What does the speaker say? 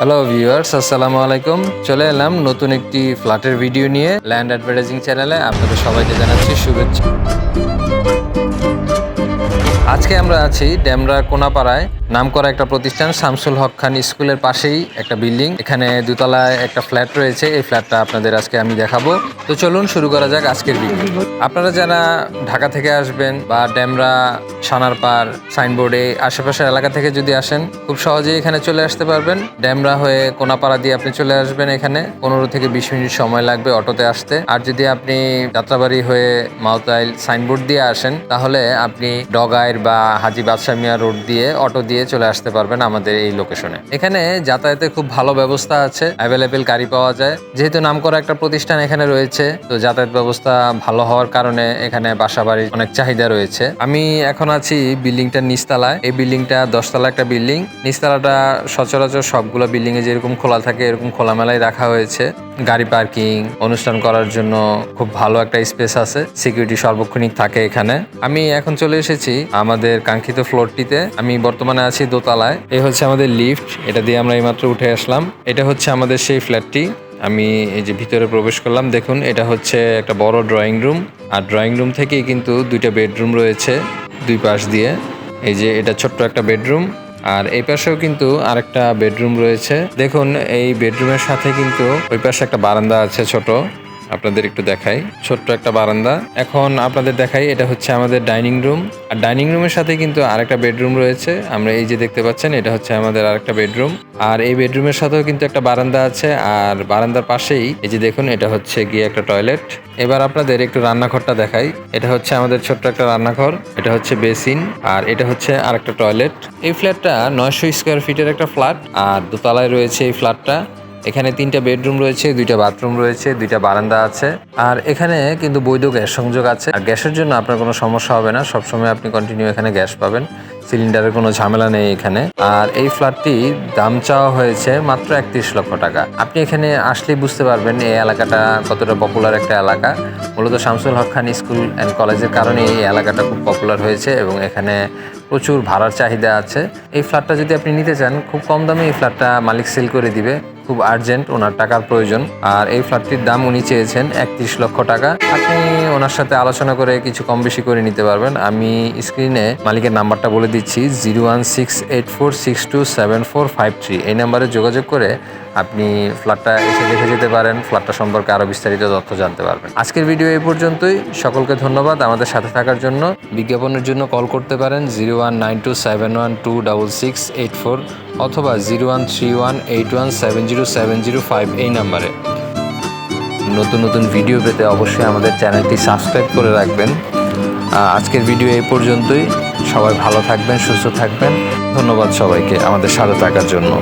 Hello viewers আসসালামু আলাইকুম চলে এলাম নতুন একটি ফ্ল্যাটের ভিডিও নিয়ে ল্যান্ড অ্যাডভার্টাইজিং চ্যানেলে আপনাদের সবাইকে জানাচ্ছি শুভেচ্ছা। আজকে আমরা আছি ড্যামরা কোনাপাড়ায়। নামকরা একটা প্রতিষ্ঠান, শামসুল হক খান স্কুলের পাশেই একটা বিল্ডিং। এখানে দুতলায় একটা ফ্ল্যাট রয়েছে, এই ফ্ল্যাটটা আপনাদের আজকে আমি দেখাবো। তো চলুন শুরু করা যাক আজকের ভিডিও আপনারা যারা ঢাকা থেকে আসবেন বা ড্যামরা সানারপাড়, সাইনবোর্ডে, আশেপাশের এলাকা থেকে যদি আসেন, খুব সহজেই এখানে চলে আসতে পারবেন। ড্যামরা হয়ে কোনাপাড়া দিয়ে আপনি চলে আসবেন এখানে। পনেরো থেকে বিশ মিনিট সময় লাগবে অটোতে আসতে। আর যদি আপনি যাত্রাবাড়ি হয়ে মাউতাইল সাইনবোর্ড দিয়ে আসেন, তাহলে আপনি ডগাইর বা হাজি বাদশাহ মিয়া রোড দিয়ে অটো দিয়ে চলে আসতে পারবেন আমাদের এই লোকেশনে এখানে যাতায়াতের খুব ভালো ব্যবস্থা আছে অ্যাভেলেবেল গাড়ি পাওয়া যায়। যেহেতু নামকরা একটা প্রতিষ্ঠান এখানে রয়েছে, তো যাতায়াত ব্যবস্থা ভালো হওয়ার কারণে এখানে বাসা বাড়ির অনেক চাহিদা রয়েছে। আমি এখন আছি বিল্ডিংটার নিচতলায়। এই বিল্ডিংটা দশতলা একটা বিল্ডিং। নিচতলাটা সচরাচর সবগুলো বিল্ডিং এ যেরকম খোলা থাকে, এরকম খোলামেলায় রাখা হয়েছে। গাড়ি পার্কিং, অনুষ্ঠান করার জন্য খুব ভালো একটা স্পেস আছে। সিকিউরিটি সর্বক্ষণিক থাকে এখানে। আমি এখন চলে এসেছি আমাদের কাঙ্ক্ষিত ফ্লোরটিতে। আমি বর্তমানে আছি দোতলায়। এই হচ্ছে আমাদের লিফট। এটা দিয়ে আমরা এইমাত্র উঠে আসলাম। এটা হচ্ছে আমাদের সেই ফ্ল্যাটটি। আমি এই যে ভিতরে প্রবেশ করলাম, দেখুন, এটা হচ্ছে একটা বড় ড্রয়িং রুম। আর ড্রয়িং রুম থেকেই কিন্তু দুইটা বেডরুম রয়েছে দুই পাশ দিয়ে। এই যে এটা ছোট্ট একটা বেডরুম। আর এই পাশেও কিন্তু আরেকটা বেডরুম রয়েছে। দেখুন, এই বেডরুমের সাথে কিন্তু ওই পাশে একটা বারান্দা আছে ছোট। আপনাদের একটু দেখাই। ছোট্ট একটা বারান্দা। এখন আপনাদের দেখাই, এটা হচ্ছে আমাদের ডাইনিং রুম। আর ডাইনিং রুমের সাথে কিন্তু আরেকটা বেডরুম রয়েছে। আমরা এই যে দেখতে পাচ্ছেন, এটা হচ্ছে আমাদের আরেকটা বেডরুম। আর এই বেডরুমের সাথেও কিন্তু একটা বারান্দা আছে। আর বারান্দার পাশেই, এই যে দেখুন, এটা হচ্ছে গিয়ে একটা টয়লেট। এবার আপনাদের একটু রান্নাঘরটা দেখাই। এটা হচ্ছে আমাদের ছোট্ট একটা রান্নাঘর। এটা হচ্ছে বেসিন। আর এটা হচ্ছে আরেকটা টয়লেট। এই ফ্ল্যাটটা নয়শো স্কোয়ার ফিটের একটা ফ্ল্যাট। আর দোতলায় রয়েছে এই ফ্ল্যাটটা। এখানে তিনটা বেডরুম রয়েছে, দুইটা বাথরুম রয়েছে, দুইটা বারান্দা আছে। আর এখানে কিন্তু বৈধ গ্যাস সংযোগ আছে। আর গ্যাসের জন্য আপনার কোনো সমস্যা হবে না, সবসময় আপনি কন্টিনিউ এখানে গ্যাস পাবেন। সিলিন্ডারের কোনো ঝামেলা নেই এখানে। আর এই ফ্ল্যাটটি দাম চাওয়া হয়েছে মাত্র একত্রিশ লক্ষ টাকা। আপনি এখানে আসলেই বুঝতে পারবেন এই এলাকাটা কতটা পপুলার একটা এলাকা। মূলত শামসুল হক খান স্কুল অ্যান্ড কলেজের কারণে এই এলাকাটা খুব পপুলার হয়েছে এবং এখানে প্রচুর ভাড়ার চাহিদা আছে। এই ফ্ল্যাটটা যদি আপনি নিতে চান, খুব কম দামে এই ফ্ল্যাটটা মালিক সেল করে দিবে। খুব আর্জেন্ট ওনার টাকার প্রয়োজন। আর এই ফ্ল্যাটটির দাম উনি চেয়েছেন একত্রিশ লক্ষ টাকা। আপনি ওনার সাথে আলোচনা করে কিছু কম বেশি করে নিতে পারবেন। আমি স্ক্রিনে মালিকের নাম্বারটা বলে দিচ্ছি zero one six eight four six two seven four five three এই নাম্বারে যোগাযোগ করে আপনি ফ্ল্যাটটা এসে দেখে যেতে পারেন। ফ্ল্যাটটা সম্পর্কে আরও বিস্তারিত তথ্য জানতে পারবেন। আজকের ভিডিও এই পর্যন্তই। সকলকে ধন্যবাদ আমাদের সাথে থাকার জন্য। বিজ্ঞাপনের জন্য কল করতে পারেন zero one nine two seven one two double six eight four অথবা zero one three one eight one seven zero seven zero five এই নাম্বারে। নতুন নতুন ভিডিও পেতে অবশ্যই আমাদের চ্যানেলটি সাবস্ক্রাইব করে রাখবেন। আজকের ভিডিও এই পর্যন্তই। সবাই ভালো থাকবেন, সুস্থ থাকবেন। ধন্যবাদ সবাইকে আমাদের সাথে থাকার জন্য।